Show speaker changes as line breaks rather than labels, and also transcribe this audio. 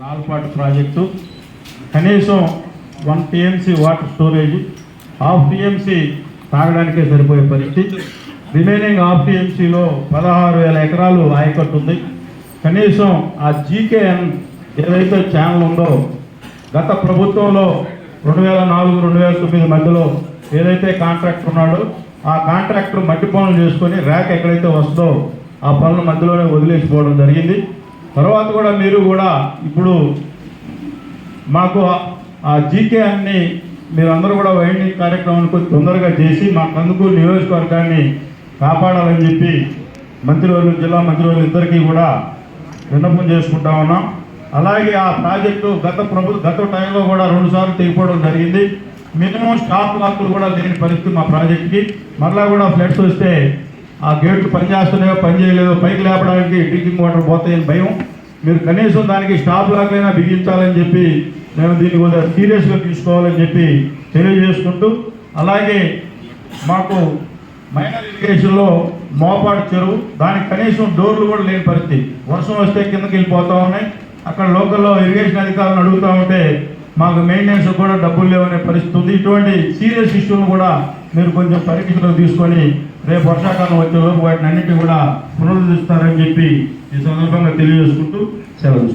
రాల్పాటు project. కనీసం one TMC water storage half TMC తాగడానికే సరిపోయే పరిస్థితి. రిమైనింగ్ హాఫ్ టీఎంసీలో పదహారు వేల ఎకరాలు ఆయకట్టు ఉంది. కనీసం ఆ జీకేఎన్ ఏదైతే ఛానల్ ఉందో గత ప్రభుత్వంలో రెండు వేల నాలుగు రెండు వేల తొమ్మిది మధ్యలో ఏదైతే కాంట్రాక్టర్ ఉన్నాడో ఆ కాంట్రాక్టర్ మట్టి పనులు చేసుకొని ర్యాక్ ఎక్కడైతే వస్తుందో ఆ పనులు మధ్యలోనే వదిలేసిపోవడం జరిగింది. తర్వాత కూడా మీరు కూడా ఇప్పుడు మాకు ఆ- జీకే అన్ని మీరందరూ కూడా వైండింగ్ కార్యక్రమానికి కొంచెం తొందరగా చేసి మా కందుకూరు నియోజకవర్గాన్ని కాపాడాలని చెప్పి మంత్రివర్గం జిల్లా మంత్రివర్గం ఇద్దరికీ కూడా విన్నపం చేసుకుంటా ఉన్నాం. అలాగే ఆ ప్రాజెక్టు గత ప్రభు గత టైంలో కూడా రెండుసార్లు తెగిపోవడం జరిగింది. మినిమం స్టాప్ లాక్లు కూడా లేని పరిస్థితి మా ప్రాజెక్ట్కి. మరలా కూడా ఫ్లడ్స్ వస్తే ఆ గేట్లు పనిచేస్తున్నాయో పనిచేయలేదో పైకి లేపడానికి డ్రింకింగ్ వాటర్ పోతాయని భయం. మీరు కనీసం దానికి స్టాప్ లాగైనా బిగించాలని చెప్పి మేము దీన్ని కొంచెం సీరియస్గా తీసుకోవాలని చెప్పి తెలియజేసుకుంటూ అలాగే మాకు మైనర్ ఇరిగేషన్లో మోపాడు చెరువు దానికి కనీసం డోర్లు కూడా లేని పరిస్థితి. వర్షం వస్తే కిందకి వెళ్ళిపోతూ ఉన్నాయి. అక్కడ లోకల్లో ఇరిగేషన్ అధికారులను అడుగుతూ ఉంటే మాకు మెయింటెనెన్స్ కూడా డబ్బులు లేవనే పరిస్థితి. ఉంది ఇటువంటి సీరియస్ ఇష్యూలు కూడా మీరు కొంచెం పరీక్షలో తీసుకొని రేపు వర్షాకాలం వచ్చే లోపు వాటిని అన్నింటినీ కూడా పునరుద్ధరిస్తారని చెప్పి ఈ సందర్భంగా తెలియజేసుకుంటూ సెలవు